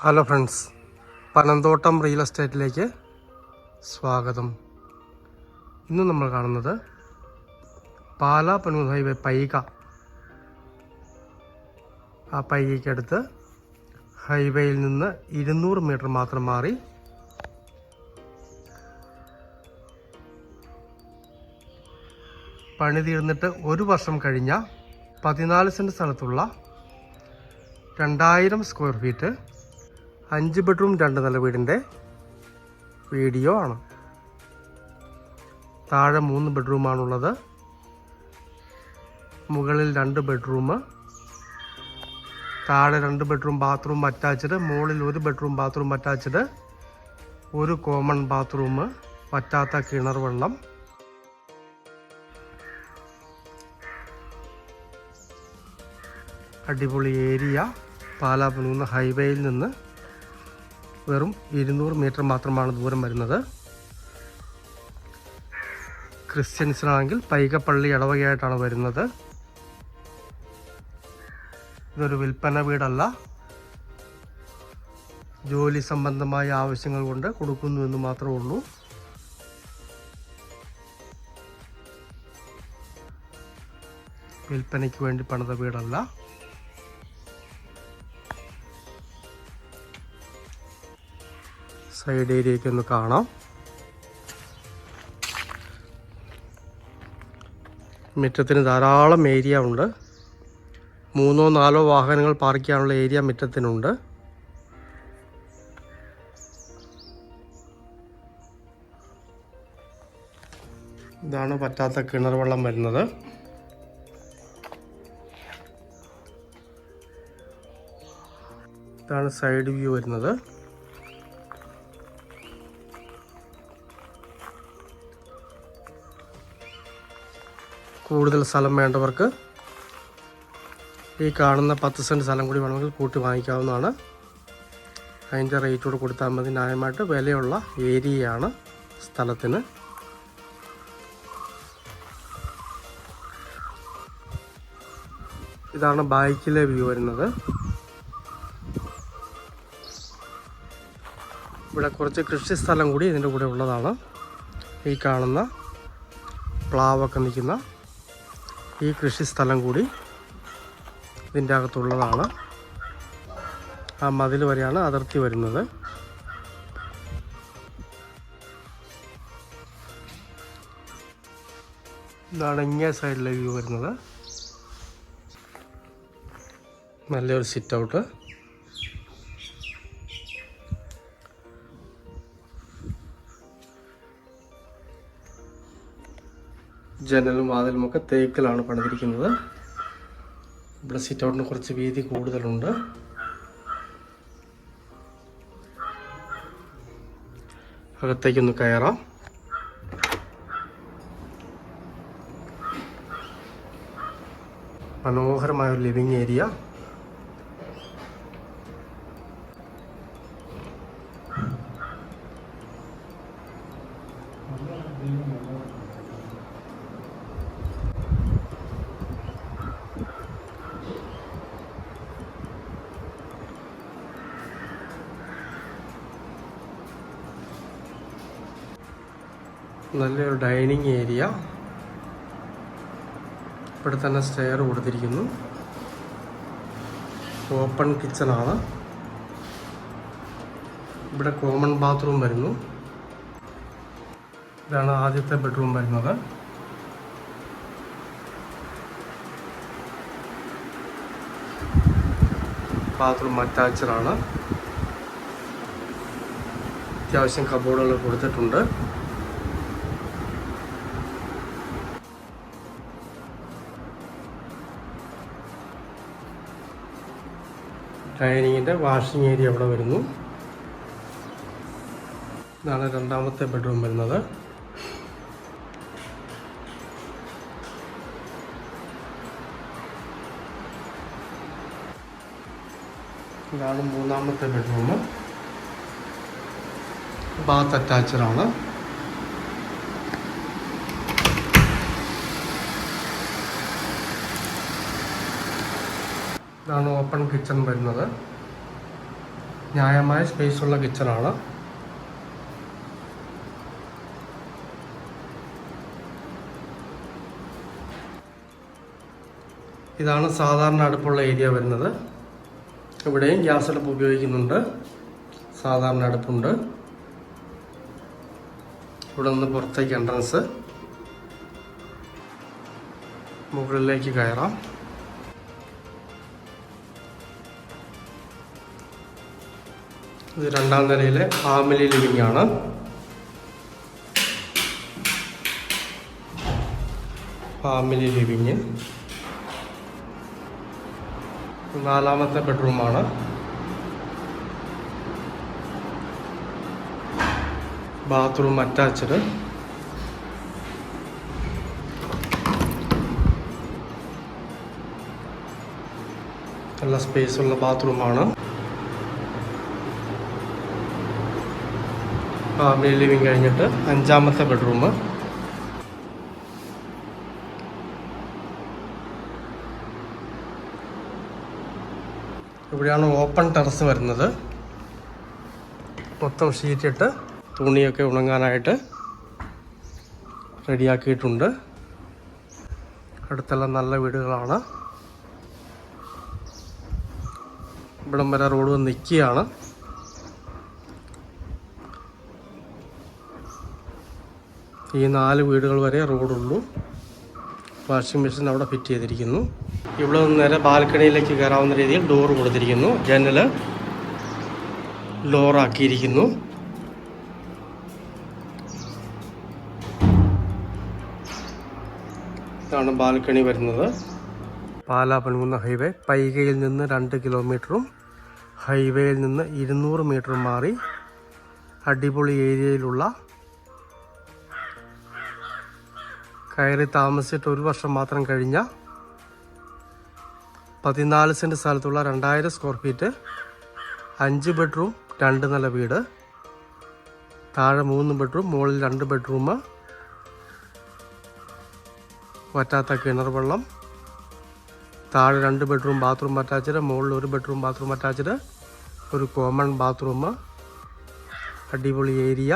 Hello friends Panamthottam real എസ്റ്റേറ്റിലേക്ക് സ്വാഗതം. ഇന്ന് നമ്മൾ കാണുന്നത് പാലാ പനൂർ ഹൈവേ പൈക. ആ പൈകയ്ക്കടുത്ത് ഹൈവേയിൽ നിന്ന് ഇരുന്നൂറ് മീറ്റർ മാത്രം മാറി പണി തീർന്നിട്ട് ഒരു വർഷം കഴിഞ്ഞ പതിനാല് സെന്റ് സ്ഥലത്തുള്ള രണ്ടായിരം സ്ക്വയർ ഫീറ്റ് അഞ്ച് ബെഡ്റൂം രണ്ട് നില വീടിന്റെ വീഡിയോ ആണ്. താഴെ മൂന്ന് ബെഡ്റൂമാണുള്ളത് മുകളിൽ രണ്ട് ബെഡ്റൂം. താഴെ രണ്ട് ബെഡ്റൂം ബാത്റൂം അറ്റാച്ച്ഡ്. മുകളിൽ ഒരു ബെഡ്റൂം ബാത്റൂം അറ്റാച്ച്ഡ്. ഒരു കോമൺ ബാത്റൂം വറ്റാത്ത കിണർ വെള്ളം. അടിപൊളി ഏരിയ. പാലാപനൂന്ന് ഹൈവേയിൽ നിന്ന് വെറും ഇരുന്നൂറ് മീറ്റർ മാത്രമാണ് ദൂരം വരുന്നത്. ക്രിസ്ത്യൻസിനാണെങ്കിൽ പൈകപ്പള്ളി ഇടവകയായിട്ടാണ് വരുന്നത്. ഇതൊരു വിൽപ്പന വീടല്ല. ജോലി സംബന്ധമായ ആവശ്യങ്ങൾ കൊണ്ട് കൊടുക്കുന്നു എന്ന് മാത്രമേ ഉള്ളൂ. വിൽപ്പനയ്ക്ക് വേണ്ടി പണിത വീടല്ല. സൈഡ് ഏരിയയ്ക്ക് ഒന്ന് കാണാം. മുറ്റത്തിന് ധാരാളം ഏരിയ ഉണ്ട്. മൂന്നോ നാലോ വാഹനങ്ങൾ പാർക്ക് ചെയ്യാനുള്ള ഏരിയ മുറ്റത്തിനുണ്ട്. ഇതാണ് പറ്റാത്ത കിണർ വെള്ളം വരുന്നത്. ഇതാണ് സൈഡ് വ്യൂ വരുന്നത്. കൂടുതൽ സ്ഥലം വേണ്ടവർക്ക് ഈ കാണുന്ന പത്ത് സെന്റ് സ്ഥലം കൂടി വേണമെങ്കിൽ കൂട്ടി വാങ്ങിക്കാവുന്നതാണ്. അതിന്റെ റേറ്റ് കൂടെ കൊടുത്താൽ മതി. ന്യായമായിട്ട് വിലയുള്ള ഏരിയയാണ് സ്ഥലത്തിന്. ഇതാണ് ബൈക്കിലെ വ്യൂ വരുന്നത്. ഇവിടെ കുറച്ച് കൃഷി സ്ഥലം കൂടി ഇതിന്റെ കൂടെ ഉള്ളതാണ്. ഈ കാണുന്ന പ്ലാവൊക്കെ നിൽക്കുന്ന ഈ കൃഷി സ്ഥലം കൂടി ഇതിന്റെ അകത്തുള്ളതാണ്. ആ മതിൽ വരെയാണ് അതിർത്തി വരുന്നത്. ഇതാണ് ഇങ്ങേ സൈഡിലെ വ്യൂ വരുന്നത്. നല്ലൊരു സിറ്റ് ഔട്ട് ജനലും വാതിലും ഒക്കെ തേക്കിലാണ് പണിതിരിക്കുന്നത്. ഇവിടെ സിറ്റ് ഔട്ടിന് കുറച്ച് വീതി കൂടുതലുണ്ട്. അകത്തേക്കൊന്ന് കയറാം. മനോഹരമായ ഒരു ലിവിങ് ഏരിയ നല്ലൊരു ഡൈനിങ് ഏരിയ. ഇവിടെ തന്നെ സ്റ്റെയർ കൊടുത്തിരിക്കുന്നു. ഓപ്പൺ കിച്ചണാണ്. ഇവിടെ കോമൺ ബാത്റൂം വരുന്നു. ഇതാണ് ആദ്യത്തെ ബെഡ്റൂം വരുന്നത്. ബാത്റൂം അറ്റാച്ചഡാണ്. അത്യാവശ്യം കബോർഡുകൾ കൊടുത്തിട്ടുണ്ട്. ഡൈനിങ്ങിന്റെ വാഷിംഗ് ഏരിയ അവിടെ വരുന്നു. ഇതാണ് രണ്ടാമത്തെ ബെഡ്റൂം വരുന്നത്. ഇതാണ് മൂന്നാമത്തെ ബെഡ്റൂം. ബാത്ത് അറ്റാച്ചഡാണ്. ഇതാണ് ഓപ്പൺ കിച്ചൺ വരുന്നത്. ന്യായമായ സ്പേസുള്ള കിച്ചണാണ്. ഇതാണ് സാധാരണ അടുപ്പുള്ള ഏരിയ വരുന്നത്. ഇവിടെയും ഗ്യാസ് അടുപ്പ് ഉപയോഗിക്കുന്നുണ്ട്. സാധാരണ അടുപ്പുണ്ട്. ഇവിടെ നിന്ന് പുറത്തേക്ക് എൻട്രൻസ് മുകളിലേക്ക് കയറാം. ഇത് രണ്ടാം നിലയിലെ ഫാമിലി ലിവിംഗ് ആണ് ഫാമിലി ലിവിങ് നാലാമത്തെ ബെഡ്റൂമാണ്. Bathroom attached. നല്ല സ്പേസുള്ള ബാത്റൂമാണ്. ഫാമിലി ലിവിങ് കഴിഞ്ഞിട്ട് അഞ്ചാമത്തെ ബെഡ്റൂം. ഇവിടെയാണ് ഓപ്പൺ ടെറസ് വരുന്നത്. മൊത്തം ഷീറ്റിട്ട് തുണിയൊക്കെ ഉണങ്ങാനായിട്ട് റെഡിയാക്കിയിട്ടുണ്ട്. അടുത്തെല്ലാം നല്ല വീടുകളാണ്. ഇവിടം വരെ റോഡ് നിൽക്കുകയാണ് ഈ നാല് വീടുകൾ വരെ റോഡുള്ളൂ. വാഷിംഗ് മെഷീൻ അവിടെ ഫിറ്റ് ചെയ്തിരിക്കുന്നു. ഇവിടെ നിന്ന് നേരെ ബാൽക്കണിയിലേക്ക് കയറാവുന്ന രീതിയിൽ ഡോർ കൊടുത്തിരിക്കുന്നു. ജനൽ ലോറാക്കിയിരിക്കുന്നു ഇതാണ് ബാൽക്കണി വരുന്നത്. പാലാ പൻകുന്ന ഹൈവേ പൈകയിൽ നിന്ന് രണ്ട് കിലോമീറ്ററും ഹൈവേയിൽ നിന്ന് ഇരുന്നൂറ് മീറ്ററും മാറി അടിപൊളി ഏരിയയിലുള്ള കയറി താമസിച്ചിട്ട് ഒരു വർഷം മാത്രം കഴിഞ്ഞ പതിനാല് സെന്റ് സ്ഥലത്തുള്ള രണ്ടായിരം സ്ക്വയർ ഫീറ്റ് അഞ്ച് ബെഡ്റൂം രണ്ട് നില വീട് താഴെ മൂന്ന് ബെഡ്റൂം മുകളിൽ രണ്ട് ബെഡ്റൂം വറ്റാത്ത കിണർ വെള്ളം താഴെ രണ്ട് ബെഡ്റൂം ബാത്റൂം അറ്റാച്ച്ഡ് മുകളിൽ ഒരു ബെഡ്റൂം ബാത്റൂം അറ്റാച്ച്ഡ് ഒരു കോമൺ ബാത്റൂം അടിപൊളി ഏരിയ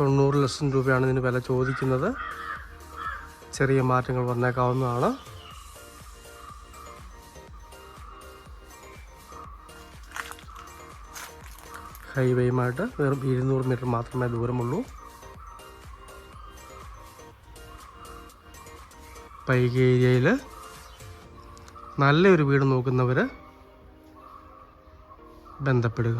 തൊണ്ണൂറ് ലക്ഷം രൂപയാണ് ഇതിന് വില ചോദിക്കുന്നത്. ചെറിയ മാറ്റങ്ങൾ വന്നേക്കാവുന്നതാണ്. ഹൈവേയുമായിട്ട് വെറും ഇരുന്നൂറ് മീറ്റർ മാത്രമേ ദൂരമുള്ളൂ. പൈക ഏരിയയിൽ നല്ലൊരു വീട് നോക്കുന്നവർ ബന്ധപ്പെടുക.